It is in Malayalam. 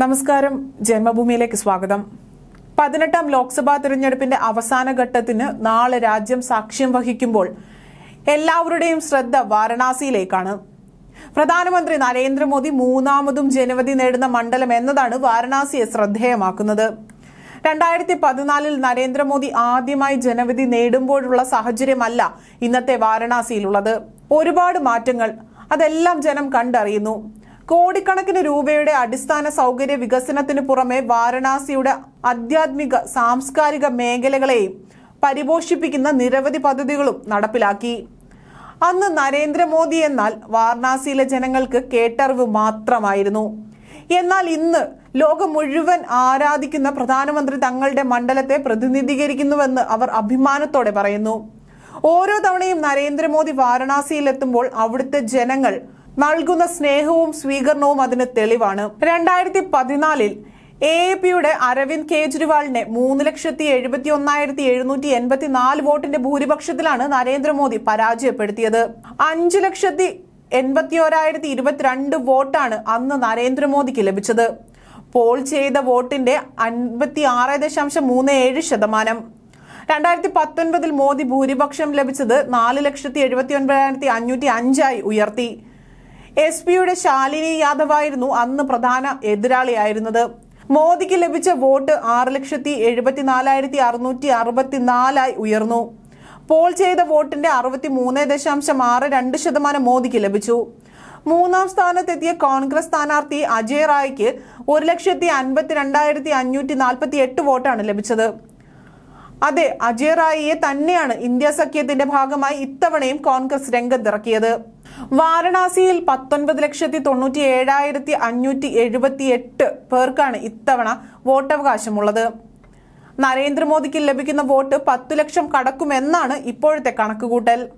നമസ്കാരം. ജന്മഭൂമിയിലേക്ക് സ്വാഗതം. പതിനെട്ടാം ലോക്സഭാ തിരഞ്ഞെടുപ്പിന്റെ അവസാന ഘട്ടത്തിന് നാളെ രാജ്യം സാക്ഷ്യം വഹിക്കുമ്പോൾ എല്ലാവരുടെയും ശ്രദ്ധ വാരണാസിയിലേക്കാണ്. പ്രധാനമന്ത്രി നരേന്ദ്രമോദി മൂന്നാമതും ജനവധി നേടുന്ന മണ്ഡലം എന്നതാണ് വാരണാസിയെ ശ്രദ്ധേയമാക്കുന്നത്. രണ്ടായിരത്തി പതിനാലിൽ നരേന്ദ്രമോദി ആദ്യമായി ജനവിധി നേടുമ്പോഴുള്ള സാഹചര്യമല്ല ഇന്നത്തെ വാരണാസിയിലുള്ളത്. ഒരുപാട് മാറ്റങ്ങൾ അതെല്ലാം ജനം കണ്ടറിയുന്നു. കോടിക്കണക്കിന് രൂപയുടെ അടിസ്ഥാന സൗകര്യ വികസനത്തിന് പുറമെ വാരണാസിയുടെ ആധ്യാത്മിക സാംസ്കാരിക മേഖലകളെയും പരിപോഷിപ്പിക്കുന്ന നിരവധി പദ്ധതികളും നടപ്പിലാക്കി. അന്ന് നരേന്ദ്രമോദി എന്നാൽ വാരണാസിയിലെ ജനങ്ങൾക്ക് കേട്ടറിവ് മാത്രമായിരുന്നു. എന്നാൽ ഇന്ന് ലോകം മുഴുവൻ ആരാധിക്കുന്ന പ്രധാനമന്ത്രി തങ്ങളുടെ മണ്ഡലത്തെ പ്രതിനിധീകരിക്കുന്നുവെന്ന് അവർ അഭിമാനത്തോടെ പറയുന്നു. ഓരോ തവണയും നരേന്ദ്രമോദി വാരണാസിയിലെത്തുമ്പോൾ അവിടുത്തെ ജനങ്ങൾ നൽകുന്ന സ്നേഹവും സ്വീകരണവും അതിന് തെളിവാണ്. രണ്ടായിരത്തി പതിനാലിൽ എ പിയുടെ അരവിന്ദ് കെജ്രിവാളിനെ മൂന്ന് ലക്ഷത്തി എഴുപത്തി ഒന്നായിരത്തി എഴുന്നൂറ്റി എൺപത്തി നാല് വോട്ടിന്റെ ഭൂരിപക്ഷത്തിലാണ് നരേന്ദ്രമോദി പരാജയപ്പെടുത്തിയത്. അഞ്ച് ലക്ഷത്തി എൺപത്തി ഒരായിരത്തി ഇരുപത്തിരണ്ട് വോട്ടാണ് അന്ന് നരേന്ദ്രമോദിക്ക് ലഭിച്ചത്. പോൾ ചെയ്ത വോട്ടിന്റെ അൻപത്തി ആറ് ദശാംശം മൂന്ന് ഏഴ് ശതമാനം. രണ്ടായിരത്തി പത്തൊൻപതിൽ മോദി ഭൂരിപക്ഷം ലഭിച്ചത് നാല് ലക്ഷത്തി എഴുപത്തി ഒൻപതിനായിരത്തി അഞ്ഞൂറ്റി അഞ്ചായി ഉയർത്തി. എസ് പിയുടെ ശാലിനി യാദവ് ആയിരുന്നു അന്ന് പ്രധാന എതിരാളിയായിരുന്നത്. മോദിക്ക് ലഭിച്ച വോട്ട് ആറ് ലക്ഷത്തി എഴുപത്തിനാലായിരത്തി അറുന്നൂറ്റി അറുപത്തിനാലായി ഉയർന്നു. പോൾ ചെയ്ത വോട്ടിന്റെ അറുപത്തി മൂന്ന് ദശാംശം ആറ് രണ്ട് ശതമാനം മോദിക്ക് ലഭിച്ചു. മൂന്നാം സ്ഥാനത്തെത്തിയ കോൺഗ്രസ് സ്ഥാനാർത്ഥി അജയ് റായ്ക്ക് ഒരു ലക്ഷത്തി അൻപത്തി രണ്ടായിരത്തി അഞ്ഞൂറ്റി നാൽപ്പത്തി എട്ട് വോട്ടാണ് ലഭിച്ചത്. അതെ അജയ് റായിയെ തന്നെയാണ് ഇന്ത്യ സഖ്യത്തിന്റെ ഭാഗമായി ഇത്തവണയും കോൺഗ്രസ് രംഗത്തിറക്കിയത്. വാരണാസിയിൽ പത്തൊൻപത് ലക്ഷത്തി തൊണ്ണൂറ്റി ഏഴായിരത്തി അഞ്ഞൂറ്റി എഴുപത്തി എട്ട് പേർക്കാണ് ഇത്തവണ വോട്ടവകാശമുള്ളത്. നരേന്ദ്രമോദിക്ക് ലഭിക്കുന്ന വോട്ട് പത്തു ലക്ഷം കടക്കുമെന്നാണ് ഇപ്പോഴത്തെ കണക്കുകൂട്ടൽ.